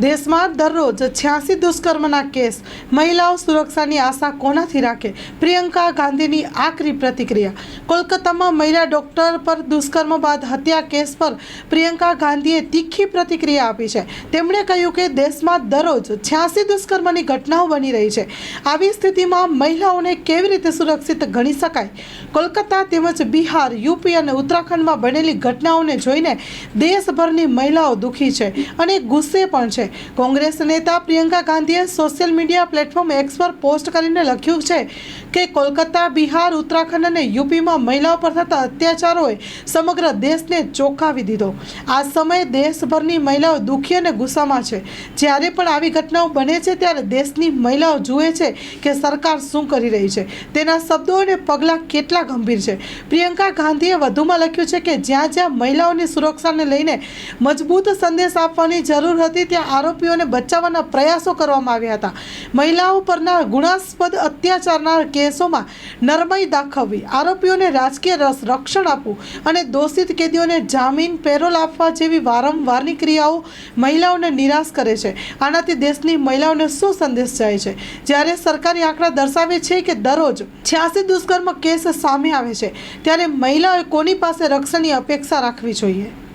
દેશમાં દરરોજ છ્યાસી દુષ્કર્મના કેસ. મહિલાઓ સુરક્ષાની આશા કોનાથી રાખે? પ્રિયંકા ગાંધીની આકરી પ્રતિક્રિયા. કોલકાતામાં મહિલા ડોક્ટર પર દુષ્કર્મ બાદ હત્યા કેસ પર પ્રિયંકા ગાંધીએ તીખી પ્રતિક્રિયા આપી છે. તેમણે કહ્યું કે દેશમાં દરરોજ છ્યાસી દુષ્કર્મની ઘટનાઓ બની રહી છે. આવી સ્થિતિમાં મહિલાઓને કેવી રીતે સુરક્ષિત ગણી શકાય? કોલકાતા તેમજ બિહાર, યુપી અને ઉત્તરાખંડમાં બનેલી ઘટનાઓને જોઈને દેશભરની મહિલાઓ દુઃખી છે અને ગુસ્સે પણ છે. કોંગ્રેસ નેતા પ્રિયંકા ગાંધીએ સોશિયલ મીડિયા પ્લેટફોર્મ એક્સ પર પોસ્ટ કરીને લખ્યું છે કે કોલકાતા, બિહાર, ઉત્તરાખંડ અને યુપીમાં મહિલાઓ પર થતા અત્યાચારોએ સમગ્ર દેશને ચોંકાવી દીધો. આ સમયે દેશભરની મહિલાઓ દુઃખી અને ગુસ્સામાં છે. જ્યારે પણ આવી ઘટનાઓ બને છે, ત્યારે દેશની મહિલાઓ જુએ છે કે સરકાર શું કરી રહી છે. તેના શબ્દો અને પગલાં કેટલા ગંભીર છે. પ્રિયંકા ગાંધીએ વધુમાં લખ્યું છે કે જ્યાં જ્યાં મહિલાઓની સુરક્ષાને લઈને મજબૂત સંદેશ આપવાની જરૂર હતી, ત્યાં આરોપીઓને બચાવવાના પ્રયાસો કરવામાં આવ્યા હતા. મહિલાઓ પરના ગુણાસ્પદ અત્યાચારના કેસોમાં નરમાઈ દાખવવી, આરોપીઓને રાજકીય રસ રક્ષણ આપવું અને દોષિત કેદીઓને જામીન પેરોલ આપવા જેવી વારંવારની ક્રિયાઓ મહિલાઓને નિરાશ કરે છે. આનાથી દેશની મહિલાઓને શું સંદેશ જાય છે? જ્યારે સરકારી આંકડા દર્શાવે છે કે દરરોજ છ્યાસી દુષ્કર્મ કેસ સામે આવે છે, ત્યારે મહિલાઓએ કોની પાસે રક્ષણની અપેક્ષા રાખવી જોઈએ?